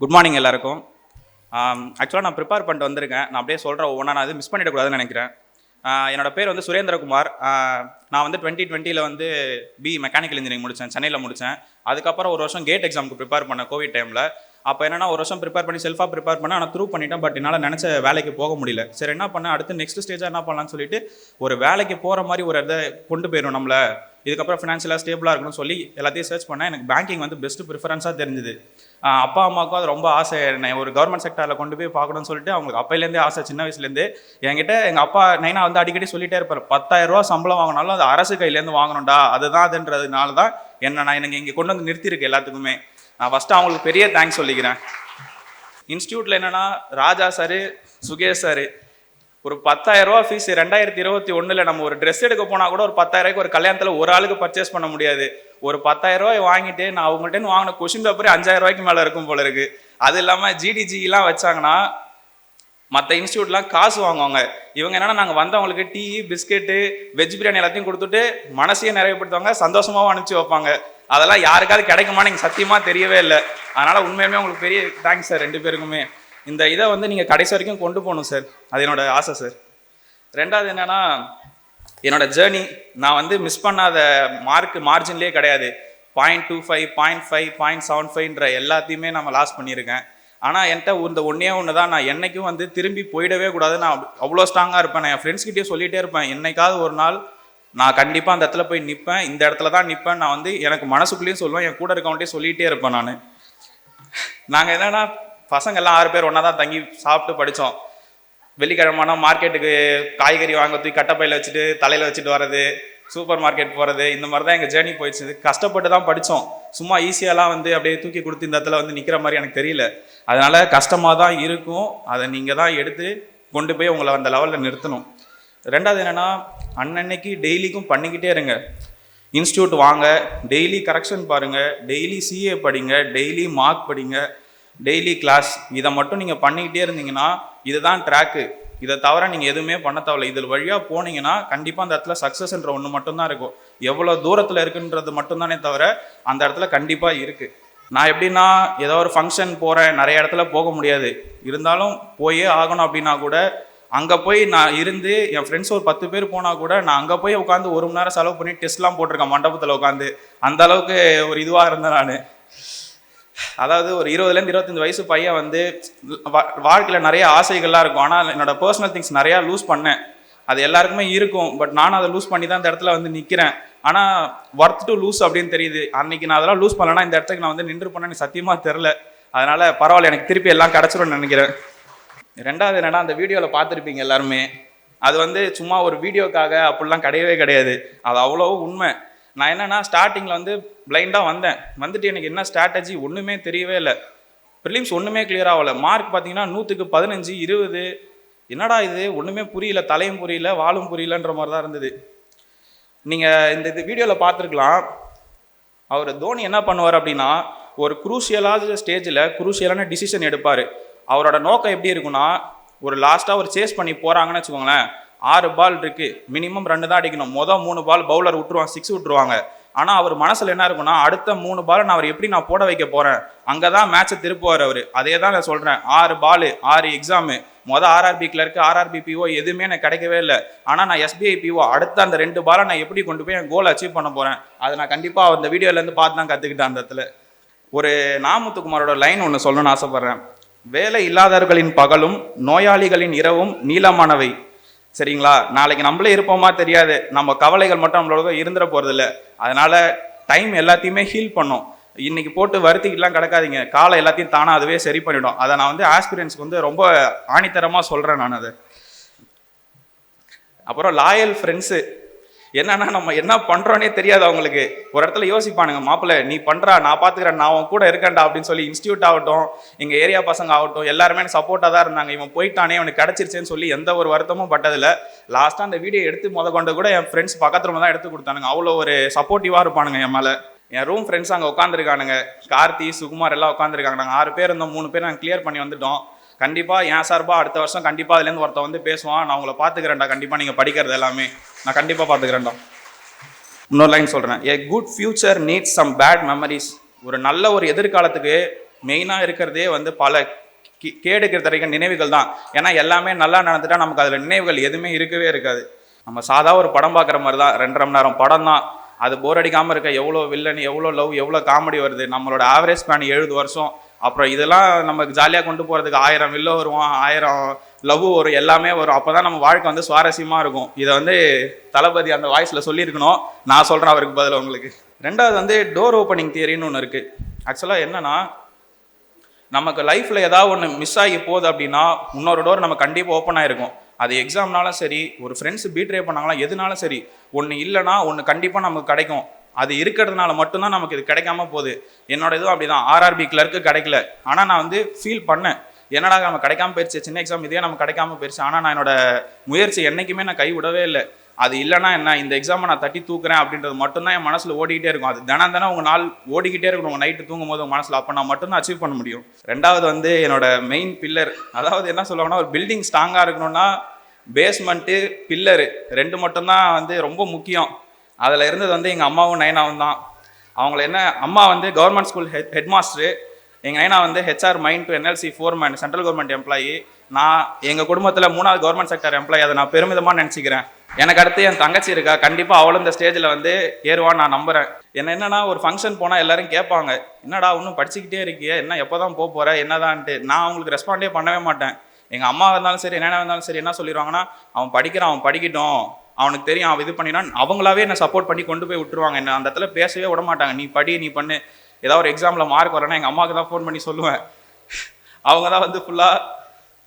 Good morning எல்லாருக்கும். ஆக்சுவலாக நான் ப்ரிப்பேர் பண்ணிட்டு வந்திருக்கேன். நான் அப்படியே சொல்கிறேன் ஒவ்வொன்றா நான் இது மிஸ் பண்ணிடக்கூடாதுன்னு நினைக்கிறேன். என்னோடய என்னோட பேர் வந்து சுரேந்திரகுமார். நான் வந்து டுவெண்ட்டி டுவெண்ட்டியில் வந்து பி மெக்கானிக்கல் இன்ஜினியரிங் முடித்தேன் சென்னையில் முடித்தேன் அதுக்கப்புறம் ஒரு வருஷம் கேட் எக்ஸாமுக்கு ப்ரிப்பேர் பண்ணேன் கோவிட் டைமில் அப்போ என்னன்னா ஒரு வருஷம் ப்ரிப்பேர் பண்ணி செல்ஃபாக ப்ரிப்பேர் பண்ணேன் ஆனால் த்ரூ பண்ணிட்டேன். பட் என்னால் நினச்ச வேலைக்கு போக முடியல. சரி என்ன பண்ணேன் அடுத்து நெக்ஸ்ட் ஸ்டேஜாக என்ன பண்ணலாம்னு சொல்லிட்டு ஒரு வேலைக்கு போகிற மாதிரி ஒரு இதை கொண்டு போயிடும் நம்மளை. இதுக்கப்புறம் ஃபினான்ஷியலாக ஸ்டேபிளாக இருக்கணும்னு சொல்லி எல்லாத்தையும் சர்ச் பண்ணேன் எனக்கு பேங்கிங் வந்து பெஸ்ட் ப்ரிஃபரன்ஸாக தெரிஞ்சுது. அப்பா அம்மாவுக்கும் அது ரொம்ப ஆசை. நான் ஒரு கவர்மெண்ட் செக்டரில் கொண்டு போய் பார்க்கணும்னு சொல்லிட்டு அவங்களுக்கு அப்பையிலேருந்தே ஆசை சின்ன வயசுலேருந்து. என்கிட்ட எங்கள் அப்பா நைனா வந்து அடிக்கடி சொல்லிட்டே இருப்பார். பத்தாயிரம் ரூபா சம்பளம் வாங்கினாலும் அது அரசு கையிலேருந்து வாங்கணும்டா. அதுதான் அதுன்றதுனால தான் என்ன நான் எனக்கு இங்கே கொண்டு வந்து நிறுத்தியிருக்கு எல்லாத்துக்குமே. நான் ஃபஸ்ட்டு அவங்களுக்கு பெரிய தேங்க்ஸ் சொல்லிக்கிறேன். இன்ஸ்டியூட்டில் என்னென்னா ராஜா சார் சுகேஷ் சார் ஒரு பத்தாயிரரூவா ஃபீஸ் ரெண்டாயிரத்தி இருபத்தி ஒன்றில் நம்ம ஒரு ட்ரெஸ் எடுக்க போனால் கூட ஒரு பத்தாயிரரூவாய்க்கு ஒரு கல்யாணத்தில் ஒரு ஆளுக்கு பர்ச்சேஸ் பண்ண முடியாது. ஒரு பத்தாயிரரூவாய் வாங்கிட்டு நான் அவங்கள்ட்ட வாங்கின கொஷின் பேப்பர் அஞ்சாயிரம் ரூபாய்க்கு மேலே இருக்கும் போல இருக்குது அது இல்லாமல் ஜிடிஜிலாம் வச்சாங்கன்னா மற்ற இன்ஸ்டியூட்லாம் காசு வாங்குவாங்க. இவங்க என்னன்னா நாங்கள் வந்தவங்களுக்கு டீ பிஸ்கெட்டு வெஜ் பிரியாணி எல்லாத்தையும் கொடுத்துட்டு மனசையும் நிறைவுபடுத்துவாங்க சந்தோஷமாகவும் அனுப்பிச்சு வைப்பாங்க. அதெல்லாம் யாருக்காவது கிடைக்குமான்னு எனக்கு சத்தியமாக தெரியவே இல்லை. அதனால் உண்மையுமே உங்களுக்கு பெரிய தேங்க்ஸ் சார் ரெண்டு பேருக்குமே. இந்த இதை வந்து நீங்கள் கடைசி வரைக்கும் கொண்டு போகணும் சார் அது என்னோட ஆசை சார் ரெண்டாவது என்னென்னா என்னோட ஜேர்னி நான் வந்து மிஸ் பண்ணாத மார்க் மார்ஜின்லேயே கிடையாது. Point two five point five point seven ஃபைவ்ன்ற எல்லாத்தையுமே நம்ம லாஸ் பண்ணியிருக்கேன். ஆனால் என்கிட்ட இந்த ஒன்றே ஒன்று தான் நான் என்னைக்கும் வந்து திரும்பி போயிடவே கூடாது. நான் அவ்வளோ ஸ்ட்ராங்காக இருப்பேன். நான் என் ஃப்ரெண்ட்ஸ்கிட்டே சொல்லிகிட்டே இருப்பேன். என்னைக்காவது ஒரு நாள் நான் கண்டிப்பாக அந்த இடத்துல போய் நிற்பேன் இந்த இடத்துல தான் நிற்பேன் நான் வந்து எனக்கு மனசுக்குள்ளேயும் சொல்லுவேன். என் கூட இருக்கவன்ட்டே சொல்லிகிட்டே இருப்பேன் நான். நாங்கள் என்னென்னா பசங்க எல்லாம் ஆறு பேர் ஒன்றா தான் தங்கி சாப்பிட்டு படித்தோம் வெள்ளிக்கிழமைனா மார்க்கெட்டுக்கு காய்கறி வாங்க தூக்கி கட்டப்பையில் வச்சுட்டு தலையில் வச்சுட்டு வர்றது. சூப்பர் மார்க்கெட் போகிறது இந்த மாதிரி தான் எங்கள் ஜேர்னி போயிடுச்சு கஷ்டப்பட்டு தான் படித்தோம் சும்மா ஈஸியாலாம் வந்து அப்படியே தூக்கி கொடுத்து இந்த இடத்துல வந்து நிற்கிற மாதிரி எனக்கு தெரியல. அதனால் கஷ்டமாக தான் இருக்கும். அதை நீங்கள் தான் எடுத்து கொண்டு போய் உங்களை அந்த லெவலில் நிறுத்தணும். ரெண்டாவது என்னென்னா அன்னன்னைக்கு டெய்லிக்கும் பண்ணிக்கிட்டே இருங்க. இன்ஸ்டியூட் வாங்க டெய்லி கரெக்ஷன் பாருங்கள் டெய்லி சிஏ படிங்க டெய்லி மார்க் படிங்க டெய்லி கிளாஸ் இதை மட்டும் நீங்கள் பண்ணிக்கிட்டே இருந்தீங்கன்னா இதுதான் ட்ராக்கு இதை தவிர நீங்கள் எதுவுமே பண்ண தேவையில்ல. இதில் வழியாக போனீங்கன்னா கண்டிப்பாக அந்த இடத்துல சக்ஸஸ்ன்ற ஒன்று மட்டும்தான் இருக்கும். எவ்வளோ தூரத்தில் இருக்குன்றது மட்டும்தானே தவிர அந்த இடத்துல கண்டிப்பாக இருக்குது நான் எப்படின்னா ஏதோ ஒரு ஃபங்க்ஷன் போகிறேன் நிறைய இடத்துல போக முடியாது. இருந்தாலும் போயே ஆகணும் அப்படின்னா கூட அங்கே போய் நான் இருந்து என் ஃப்ரெண்ட்ஸ் ஒரு பத்து பேர் போனால் கூட நான் அங்கே போய் உட்காந்து ஒரு மணி நேரம் செலவு பண்ணி டெஸ்ட்லாம் போட்டிருக்கேன் மண்டபத்தில் உட்காந்து அந்த அளவுக்கு ஒரு இதுவாக இருந்தேன் நான். அதாவது ஒரு இருபதுலேருந்து இருபத்தஞ்சி வயசு பையன் வந்து வாழ்க்கையில் நிறைய ஆசைகள்லாம் இருக்கும். ஆனால் என்னோட பர்சனல் திங்ஸ் நிறையா லூஸ் பண்ணேன். அது எல்லாருக்குமே இருக்கும். பட் நானும் அதை லூஸ் பண்ணி தான் இந்த இடத்துல வந்து நிற்கிறேன் ஆனால் ஒர்த் டு லூஸ் அப்படின்னு தெரியுது. அன்னைக்கு நான் அதெல்லாம் லூஸ் பண்ணலன்னா இந்த இடத்துக்கு நான் வந்து நின்று பண்ணேன்னு சத்தியமாக தெரில அதனால் பரவாயில்ல எனக்கு திருப்பி எல்லாம் கிடச்சிரும்னு நினைக்கிறேன். ரெண்டாவது என்னன்னா அந்த வீடியோவில் பார்த்துருப்பீங்க எல்லாருமே. அது வந்து சும்மா ஒரு வீடியோக்காக அப்படிலாம் கிடையவே கிடையாது. அது அவ்வளோ உண்மை. நான் என்னன்னா ஸ்டார்டிங்கில் வந்து பிளைண்டாக வந்தேன். வந்துட்டு எனக்கு என்ன ஸ்ட்ராட்டஜி ஒன்றுமே தெரியவே இல்லை. ப்ரிலிம்ஸ் ஒன்றுமே கிளியர் ஆகலை. மார்க் பார்த்தீங்கன்னா நூற்றுக்கு பதினஞ்சு இருபது. என்னடா இது? ஒன்றுமே புரியல. தலையும் புரியல. வாலும் புரியலன்ற மாதிரி தான் இருந்தது. நீங்கள் இந்த இது வீடியோவில் பார்த்துருக்கலாம். அவர் தோனி என்ன பண்ணுவார் அப்படின்னா ஒரு குரூஷியலாக ஸ்டேஜில் குரூஷியலான டிசிஷன் எடுப்பார். அவரோட நோக்கம் எப்படி இருக்குன்னா ஒரு லாஸ்ட்டாக ஒரு சேஸ் பண்ணி போகிறாங்கன்னு வச்சுக்கோங்களேன். ஆறு பால் இருக்குது மினிமம் ரெண்டு தான் அடிக்கணும். மொதல் மூணு பால் பவுலர் விட்டுருவாங்க சிக்ஸ் விட்டுருவாங்க. ஆனால் அவர் மனசில் என்ன இருக்குன்னா அடுத்த மூணு பால் நான் அவர் எப்படி நான் போட வைக்க போகிறேன் அங்கே தான் மேட்சை திருப்புவார் அவர். அதே தான் நான் சொல்கிறேன் ஆறு பால் ஆறு எக்ஸாமு மொதல் ஆர்ஆர்பி கிளர்க்கு ஆர்ஆர்பி பிஓ எதுவுமே எனக்கு கிடைக்கவே இல்லை. ஆனால் நான் எஸ்பிஐ பிஓ அடுத்த அந்த ரெண்டு பாலை நான் எப்படி கொண்டு போய் என் கோல் அச்சீவ் பண்ண போகிறேன் அதை நான் கண்டிப்பாக அந்த வீடியோலேருந்து பார்த்து தான் கற்றுக்கிட்டேன் அந்த இடத்துல. ஒரு நாமுத்துக்குமாரோட லைன் ஒன்று சொல்லணும்னு ஆசைப்பட்றேன். வேலை இல்லாதவர்களின் பகலும் நோயாளிகளின் இரவும் நீளமானவை. சரிங்களா? நாளைக்கு நம்மளே இருப்போமா தெரியாது. நம்ம கவலைகள் மட்டும் நம்மளோட இருந்துட போகிறதில்ல அதனால் டைம் எல்லாத்தையுமே ஹீல் பண்ணும். இன்னைக்கு போட்டு வருத்திக்கிட்டுலாம் கிடக்காதீங்க. காலை எல்லாத்தையும் தானாக அதுவே சரி பண்ணிடும். அதை நான் வந்து ஆஸ்பிரியன்ஸ்க்கு வந்து ரொம்ப ஆணித்தரமாக சொல்கிறேன் நான் அதை. அப்புறம் லாயல் ஃப்ரெண்ட்ஸு என்னன்னா நம்ம என்ன பண்ணுறோன்னே தெரியாது அவங்களுக்கு. ஒரு இடத்துல யோசிப்பானுங்க மாப்பிள்ளை நீ பண்ணுறா நான் பார்த்துக்கிறேன் நான் அவன் கூட இருக்கேன்டா அப்படின்னு சொல்லி இன்ஸ்டியூட் ஆகட்டும் எங்கள் ஏரியா பசங்க ஆகட்டும் எல்லாருமே எனக்கு சப்போர்ட்டாக தான் இருந்தாங்க. இவன் போயிட்டானே அவனுக்கு கிடச்சிருச்சேன்னு சொல்லி எந்த ஒரு வருத்தமும் பட்டதில்ல. லாஸ்ட்டாக அந்த வீடியோ எடுத்து முத கொண்டு கூட என் ஃப்ரெண்ட்ஸ் பக்கத்துல தான் எடுத்து கொடுத்தானுங்க. அவ்வளோ ஒரு சப்போர்ட்டிவாக இருப்பானுங்க என் மேலே. என் ரூம் ஃப்ரெண்ட்ஸ் அங்கே உட்காந்துருக்கானுங்க கார்த்தி சுகுமார் எல்லாம் உட்காந்துருக்காங்க நாங்கள் ஆறு பேர் இருந்தோம் மூணு பேர் நாங்கள் கிளியர் பண்ணி வந்துட்டோம். கண்டிப்பாக என் சார்பாக அடுத்த வருஷம் கண்டிப்பாக அதுலேருந்து ஒருத்தன் வந்து பேசுவான். நான் உங்களை பார்த்துக்கிறேன்டா கண்டிப்பாக நீங்கள் படிக்கிறது எல்லாமே. நான் கண்டிப்பாக பார்த்துக்கிறேன்டா இன்னொரு லைன் சொல்கிறேன் a good future needs some bad memories ஒரு நல்ல ஒரு எதிர்காலத்துக்கு மெயினாக இருக்கிறதே வந்து பல கே- கேடுக்கு தரைக்க நினைவுகள் தான். ஏன்னா எல்லாமே நல்லா நடந்துட்டா நமக்கு அதில் நினைவுகள் எதுவுமே இருக்கவே இருக்காது. நம்ம சாதா ஒரு படம் பார்க்குற மாதிரி தான். ரெண்டரை மணி நேரம் படம் தான். அது போர் அடிக்காமல் இருக்க எவ்வளோ வில்லன் எவ்வளோ லவ் எவ்வளோ காமெடி வருது. நம்மளோட ஆவரேஜ் ஸ்பேன் எழுபது வருஷம். அப்புறம் இதெல்லாம் நமக்கு ஜாலியாக கொண்டு போகிறதுக்கு ஆயிரம் வில்ல வருவோம் ஆயிரம் லவ் வரும் எல்லாமே வரும். அப்போ தான் நம்ம வாழ்க்கை வந்து சுவாரஸ்யமாக இருக்கும். இதை வந்து தளபதி அந்த வாய்ஸில் சொல்லியிருக்கணும். நான் சொல்கிறேன் அவருக்கு பதில் உங்களுக்கு. ரெண்டாவது வந்து டோர் ஓப்பனிங் தியரின்னு ஒன்று இருக்குது ஆக்சுவலாக என்னென்னா நமக்கு லைஃப்பில் ஏதாவது ஒன்று மிஸ் ஆகி போகுது அப்படின்னா இன்னொரு டோர் நம்ம கண்டிப்பாக ஓப்பன் ஆகிருக்கும் அது எக்ஸாம்னாலும் சரி ஒரு ஃப்ரெண்ட்ஸ் பீட்ரே பண்ணாங்களா எதுனாலும் சரி ஒன்று இல்லைன்னா ஒன்று கண்டிப்பாக நமக்கு கிடைக்கும். அது இருக்கிறதுனால மட்டும்தான் நமக்கு இது கிடைக்காம போகுது. என்னோட இதுவும் அப்படிதான். ஆர்ஆர்பி கிளர்க்கு கிடைக்கல. ஆனால் நான் வந்து ஃபீல் பண்ணேன். என்னடா நம்ம கிடைக்காம போயிடுச்சு சின்ன எக்ஸாம் இதே நம்ம கிடைக்காம போயிடுச்சு ஆனால் நான் என்னோட முயற்சி என்றைக்குமே நான் கைவிடவே இல்லை. அது இல்லைன்னா என்ன இந்த எக்ஸாமை நான் தட்டி தூக்குறேன் அப்படின்றது மட்டும்தான் என் மனசில் ஓடிக்கிட்டே இருக்கும். அது தினம் தினம் உங்கள் நாள் ஓடிக்கிட்டே இருக்கணும். உங்கள் நைட்டு தூங்கும் போது உங்கள் மனசில் அப்போ நான் மட்டும்தான் அச்சீவ் பண்ண முடியும். ரெண்டாவது வந்து என்னோட மெயின் பில்லர் அதாவது என்ன சொல்லுவாங்கன்னா ஒரு பில்டிங் ஸ்ட்ராங்காக இருக்கணும்னா பேஸ்மெண்ட்டு பில்லரு ரெண்டு மட்டும்தான் வந்து ரொம்ப முக்கியம். அதில் இருந்தது வந்து எங்கள் அம்மாவும் நயனாவும் தான். அவங்கள என்ன அம்மா வந்து government school head head master எங்கள் நைனா வந்து HR mind to NLC foreman central government employee நான் எங்கள் குடும்பத்தில் மூணாவது கவர்மெண்ட் செக்டர் எம்ப்ளாயி அதை நான் பெருமிதமாக நினச்சிக்கிறேன். எனக்கு அடுத்து என் தங்கச்சி இருக்கா? கண்டிப்பாக அவளும் இந்த ஸ்டேஜில் வந்து ஏறுவான்னு நான் நம்புகிறேன் என்ன என்னன்னா ஒரு ஃபங்க்ஷன் போனால் எல்லாரும் கேட்பாங்க. என்னடா இன்னும் படிச்சுக்கிட்டே இருக்கியே? என்ன எப்போ தான் போக போகிற என்னதான்ட்டு. நான் அவங்களுக்கு ரெஸ்பாண்டே பண்ணவே மாட்டேன். எங்கள் அம்மா இருந்தாலும் சரி என்ன இருந்தாலும் சரி என்ன சொல்லிடுவாங்கன்னா அவன் படிக்கிறான் அவன் படிக்கட்டும். அவனுக்கு தெரியும் அவன் இது பண்ணினான் அவங்களாவே என்னை சப்போர்ட் பண்ணி கொண்டு போய் விட்டுருவாங்க. என்ன அந்த இடத்துல பேசவே விட மாட்டாங்க நீ படி நீ பண்ணு. ஏதாவது ஒரு எக்ஸாமில் மார்க் வரேன்னா எங்கள் அம்மாவுக்கு தான் ஃபோன் பண்ணி சொல்லுவேன். அவங்க தான் வந்து ஃபுல்லாக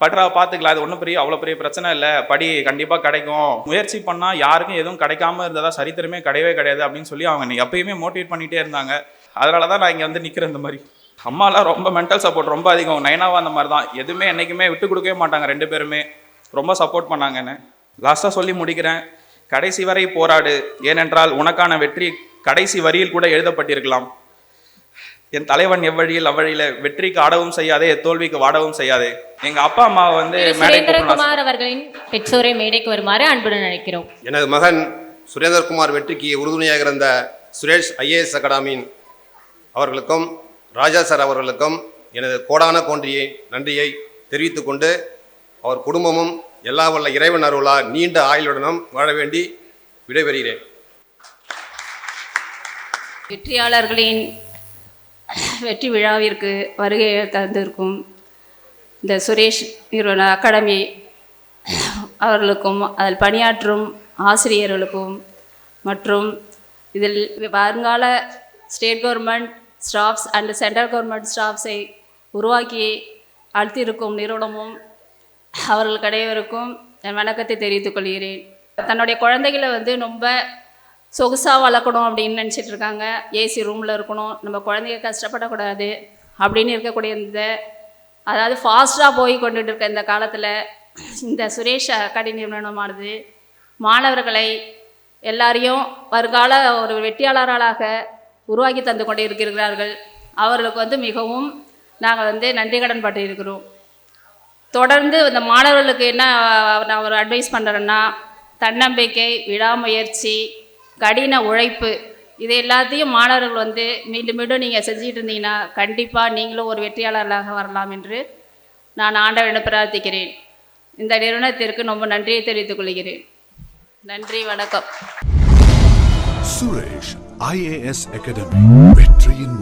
பட்ரா பார்த்துக்கலாம். அது ஒன்றும் பெரிய அவ்வளோ பெரிய பிரச்சனை இல்லை. படி கண்டிப்பாக கிடைக்கும். முயற்சி பண்ணால் யாருக்கும் எதுவும் கிடைக்காம இருந்ததா சரித்திரமே கிடையவே கிடையாது அப்படின்னு சொல்லி அவங்க எப்பயுமே மோட்டிவேட் பண்ணிகிட்டே இருந்தாங்க. அதனால தான் நான் இங்கே வந்து நிற்கிறேன் இந்த மாதிரி. அம்மாலாம் ரொம்ப மென்டல் சப்போர்ட் ரொம்ப அதிகம். நைனாவும் அந்த மாதிரி தான் எதுவுமே என்றைக்குமே விட்டு கொடுக்கவே மாட்டாங்க ரெண்டு பேருமே. ரொம்ப சப்போர்ட் பண்ணாங்கன்னு லாஸ்ட்டாக சொல்லி முடிக்கிறேன். கடைசி வரை போராடு. ஏனென்றால் உனக்கான வெற்றி கடைசி வரியில் கூட எழுதப்பட்டிருக்கலாம். என் தலைவன் எவ்வழியில் அவ்வழியில வெற்றிக்கு ஆடவும் செய்யாதே தோல்விக்கு வாடவும் செய்யாதே. எங்க அப்பா அம்மா வந்து சுரேந்திரகுமார் அவர்களின் பெற்றோரை மேடைக்கு வருமாறு அன்புடன் அழைக்கிறோம். எனது மகன் சுரேந்தர்குமார் வெற்றிக்கு உறுதுணையாக இருந்த சுரேஷ் ஐஏஎஸ் அகாடமியின் அவர்களுக்கும் ராஜா சார் அவர்களுக்கும் எனது கோடான கோன்றியை நன்றியை தெரிவித்துக் கொண்டு அவர் குடும்பமும் எல்லா வல்ல இறைவன் அருளா நீண்ட ஆயுளுடனும் வாழ வேண்டி விடைபெறுகிறேன். வெற்றியாளர்களின் வெற்றி விழாவிற்கு வருகை தந்திருக்கும் இந்த சுரேஷ் நிறுவன அகாடமி அவர்களுக்கும் அதில் பணியாற்றும் ஆசிரியர்களுக்கும் மற்றும் இதில் வருங்கால state government staffs and central government ஸ்டாஃப்ஸை உருவாக்கி அழுத்திருக்கும் நிறுவனமும் அவர்களுக்கு அனைவருக்கும் என் வணக்கத்தை தெரிவித்துக் கொள்கிறேன். தன்னுடைய குழந்தைகளை வந்து ரொம்ப சொகுசாக வளர்க்கணும் அப்படின்னு நினச்சிட்டு இருக்காங்க. ஏசி ரூமில் இருக்கணும். நம்ம குழந்தைங்க கஷ்டப்படக்கூடாது அப்படின்னு இருக்கக்கூடிய இந்த அதாவது ஃபாஸ்ட்டாக போய் கொண்டுட்டு இருக்க இந்த காலத்தில் இந்த சுரேஷ் அகாடமி நிறுவனமானது மாணவர்களை எல்லாரையும் வருங்கால ஒரு வெற்றியாளர்களாக உருவாக்கி தந்து கொண்டு இருக்கிறார்கள். அவர்களுக்கு வந்து மிகவும் நாங்கள் வந்து நன்றி கடன் பட்டு இருக்கிறோம் தொடர்ந்து இந்த மாணவர்களுக்கு என்ன நான் ஒரு அட்வைஸ் பண்ணுறேன்னா தன்னம்பிக்கை விடாமுயற்சி கடின உழைப்பு. இது எல்லாத்தையும் மாணவர்கள் வந்து மீண்டும் மீண்டும் நீங்கள் செஞ்சுட்டு இருந்தீங்கன்னா கண்டிப்பாக நீங்களும் ஒரு வெற்றியாளர்களாக வரலாம் என்று நான் ஆண்டவரிடம் பிரார்த்திக்கிறேன். இந்த நிறுவனத்திற்கு ரொம்ப நன்றியை தெரிவித்துக் கொள்கிறேன். நன்றி வணக்கம். சுரேஷ் ஐஏஎஸ் அகாடமி வெற்றியின்